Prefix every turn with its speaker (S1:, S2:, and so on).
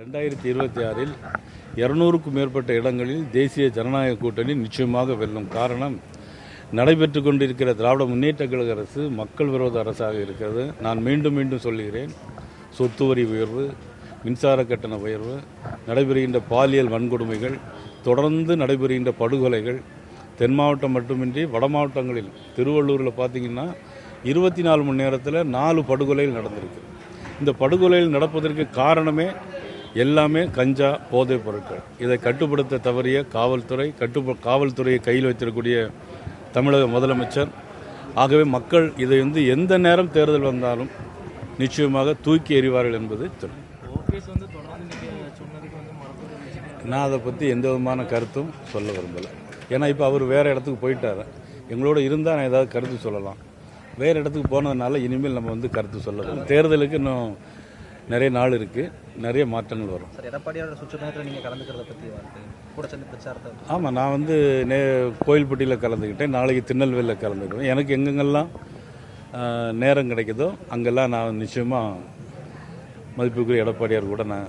S1: ரெண்டாயிரத்தி இருபத்தி ஆறில் இருநூறுக்கும் மேற்பட்ட இடங்களில் தேசிய ஜனநாயக கூட்டணி நிச்சயமாக வெல்லும் காரணம் நடைபெற்று கொண்டிருக்கிற திராவிட முன்னேற்ற கழக அரசு மக்கள் விரோத அரசாக இருக்கிறது. நான் மீண்டும் மீண்டும் சொல்லுகிறேன் சொத்து வரி உயர்வு மின்சார கட்டண உயர்வு நடைபெறுகின்ற பாலியல் வன்கொடுமைகள் தொடர்ந்து நடைபெறுகின்ற படுகொலைகள் தென் மாவட்டம் மட்டுமின்றி வட மாவட்டங்களில் திருவள்ளூரில் பார்த்தீங்கன்னா இருபத்தி நாலு மணி நேரத்தில் நாலு படுகொலைகள் நடந்திருக்கு. இந்த படுகொலைகள் நடப்பதற்கு காரணமே எல்லாமே கஞ்சா போதைப் பொருட்கள். இதை கட்டுப்படுத்த தவறிய காவல்துறை கட்டு காவல்துறையை கையில் வைத்திருக்கக்கூடிய தமிழக முதலமைச்சர். ஆகவே மக்கள் இதை வந்து எந்த நேரம் தேர்தல் வந்தாலும் நிச்சயமாக தூக்கி எறிவார்கள் என்பது தெரியும் நான் அதை பற்றி எந்த விதமான கருத்தும் சொல்ல விரும்பலை. ஏன்னா இப்போ அவர் வேறு இடத்துக்கு போயிட்டார். எங்களோட இருந்தால் நான் ஏதாவது கருத்து சொல்லலாம். வேறு இடத்துக்கு போனதுனால இனிமேல் நம்ம வந்து கருத்து சொல்லலாம் தேர்தலுக்கு இன்னும் நிறைய நாள் இருக்குது நிறைய மாற்றங்கள் வரும்.
S2: சார் எடப்பாடியோட சுற்று நேரத்தில் நீங்கள் கலந்துக்கிறத பற்றி வார்த்தை கூட சேர்ந்து பிரச்சாரத்தை
S1: ஆமாம் நான் வந்து நே கோயில்பட்டியில் கலந்துக்கிட்டேன் நாளைக்கு திருநெல்வேலியில் கலந்துக்குவேன் எனக்கு எங்கெங்கெல்லாம் நேரம் கிடைக்குதோ அங்கெல்லாம் நான் நிச்சயமாக மதிப்புக்குரிய எடப்பாடியார் கூட நான்